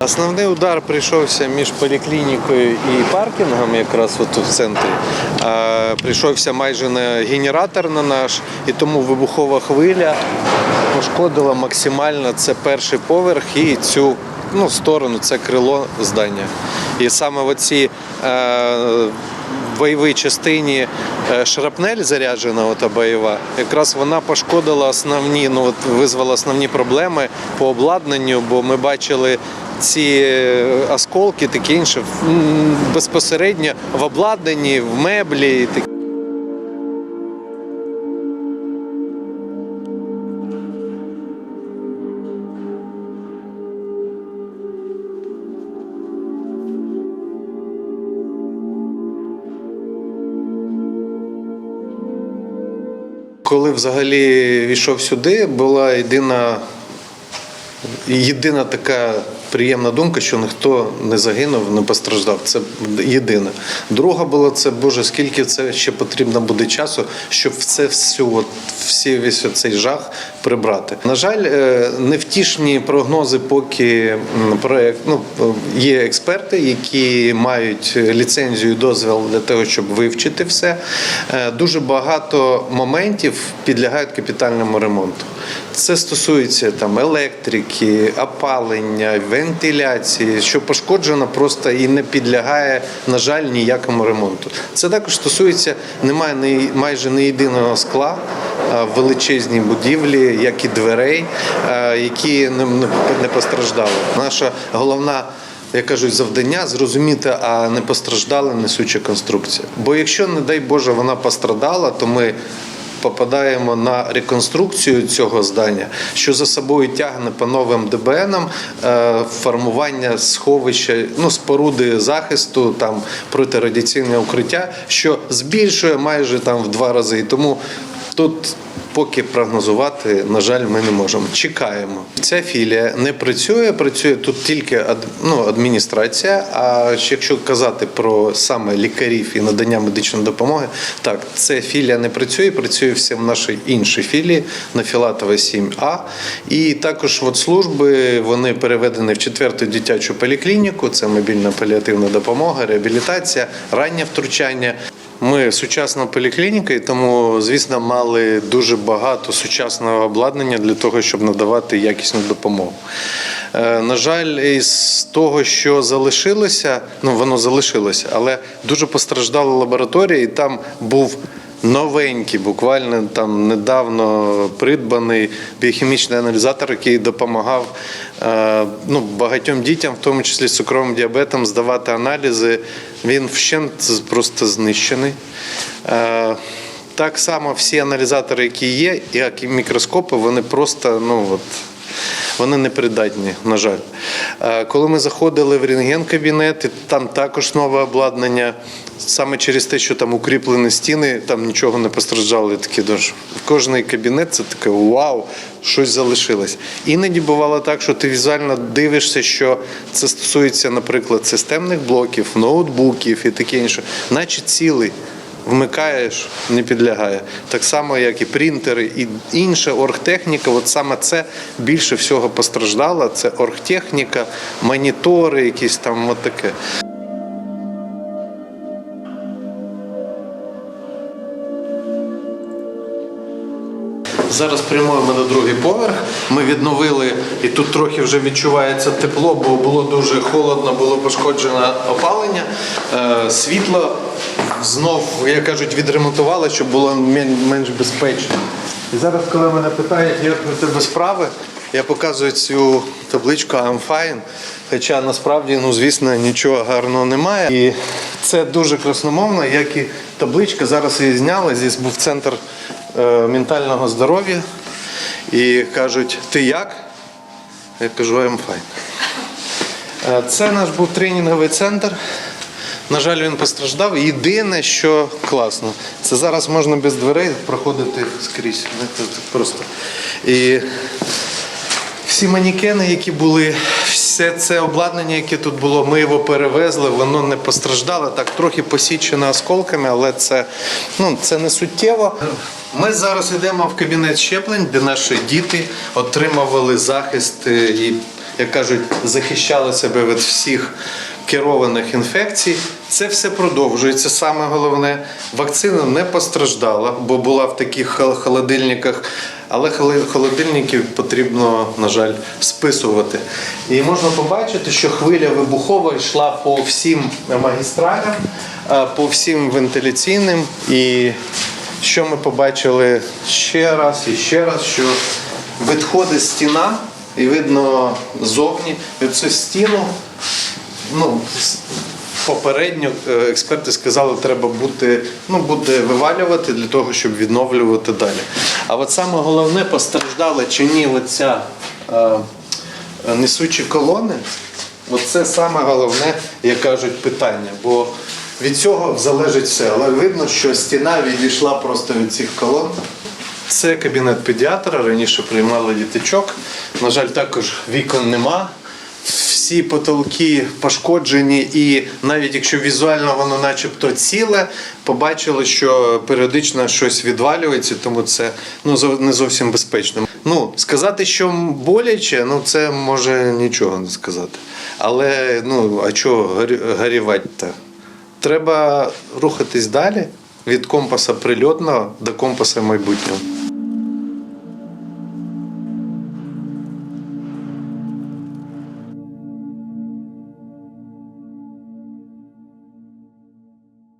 Основний удар прийшовся між поліклінікою і паркінгом, якраз от в центрі. Прийшовся майже на генератор на наш, і тому вибухова хвиля пошкодила максимально це перший поверх і цю ну, сторону, це крило здання. І саме в оці е, бойовій частині е, шрапнель заряджена, ота бойова, якраз вона пошкодила основні, ну от визвала основні проблеми по обладнанню, бо ми бачили ці осколки, таке інше, безпосередньо в обладнанні, в меблі. Коли взагалі війшов сюди, була єдина, єдина така приємна думка, що ніхто не загинув, не постраждав. Це єдине. Друга була це, Боже, скільки це ще потрібно буде часу, щоб це всю, от, всі весь цей жах прибрати. На жаль, е, невтішні прогнози, поки проект ну є експерти, які мають ліцензію і дозвіл для того, щоб вивчити все. Е, Дуже багато моментів підлягають капітальному ремонту. Це стосується там електрики, опалення, вентиляції, що пошкоджено просто і не підлягає, на жаль, ніякому ремонту. Це також стосується, немає майже не єдиного скла в величезній будівлі, як і дверей, які не, постраждали. Наша головна. Як кажуть, завдання зрозуміти, а не постраждала несуча конструкція. Бо якщо, не дай Боже, вона пострадала, то ми попадаємо на реконструкцію цього здання, що за собою тягне по новим ДБНам е, формування сховища, ну споруди захисту, там протирадіаційне укриття, що збільшує майже там в два рази. І тому тут. Поки прогнозувати, на жаль, ми не можемо. Чекаємо. Ця філія не працює, працює тут тільки ну, адміністрація. А якщо казати про саме лікарів і надання медичної допомоги, так ця філія не працює, працює все в нашій іншій філії на Філатова 7А. І також от служби вони переведені в четверту дитячу поліклініку. Це мобільна паліативна допомога, реабілітація, раннє втручання. Ми сучасна поліклініка, і тому, звісно, мали дуже багато сучасного обладнання для того, щоб надавати якісну допомогу. Е, На жаль, із того, що залишилося, ну воно залишилося, але дуже постраждала лабораторія, і там був новенький, буквально там недавно придбаний біохімічний аналізатор, який допомагав е, ну, багатьом дітям, в тому числі з цукровим діабетом, здавати аналізи. Він вщент просто знищений. Е, Так само всі аналізатори, які є, як і мікроскопи, вони просто ну от. Вони непридатні, на жаль. Е, Коли ми заходили в рентген-кабінет, там також нове обладнання. Саме через те, що там укріплені стіни, там нічого не постраждало. Такі дуже. В кожний кабінет це таке вау, щось залишилось. Іноді бувало так, що ти візуально дивишся, що це стосується, наприклад, системних блоків, ноутбуків і таке інше, наче цілий вмикаєш, не підлягає. Так само, як і принтери, і інша оргтехніка. От саме це більше всього постраждало. Це оргтехніка, монітори, якісь там от таке. Зараз прямуємо на другий поверх. Ми відновили, і тут трохи вже відчувається тепло, бо було дуже холодно, було пошкоджено опалення. Е, Світло знов, як кажуть, відремонтували, щоб було менш безпечно. І зараз, коли мене питають, як у тебе справи, я показую цю табличку I'm fine. Хоча насправді, ну звісно, нічого гарного немає. І це дуже красномовно, як і табличка. Зараз її зняли. Здесь був центр ментального здоров'я. І кажуть, ти як? Я кажу, I'm fine. Е, Це наш був тренінговий центр. На жаль, він постраждав. Єдине, що класно, це зараз можна без дверей проходити скрізь. Просто. І всі манікени, які були, все це обладнання, яке тут було, ми його перевезли, воно не постраждало. Так, трохи посічено осколками, але це, ну, це не суттєво. Ми зараз йдемо в кабінет щеплень, де наші діти отримували захист е, і як кажуть, захищали себе від всіх керованих інфекцій. Це все продовжується. Саме головне, вакцина не постраждала, бо була в таких холодильниках. Але холодильників потрібно, на жаль, списувати. І можна побачити, що хвиля вибухова йшла по всім магістралям, е, по всім вентиляційним. І що ми побачили ще раз і ще раз, що відходить стіна, і видно зовні цю стіну. Ну, попередньо е, експерти сказали, треба бути, ну, буде вивалювати для того, щоб відновлювати далі. А от саме головне, постраждала чи ні оця е, несучі колони, оце саме головне, як кажуть, питання. Бо від цього залежить все. Але видно, що стіна відійшла просто від цих колон. Це кабінет педіатра. Раніше приймали діточок. На жаль, також вікон нема. Всі потолки пошкоджені, і навіть якщо візуально воно начебто ціле, побачили, що періодично щось відвалюється, тому це ну не зовсім безпечно. Ну сказати, що боляче, ну це може нічого не сказати. Але ну а чого горі- горівати-то? Треба рухатись далі від компаса прильотного до компаса майбутнього.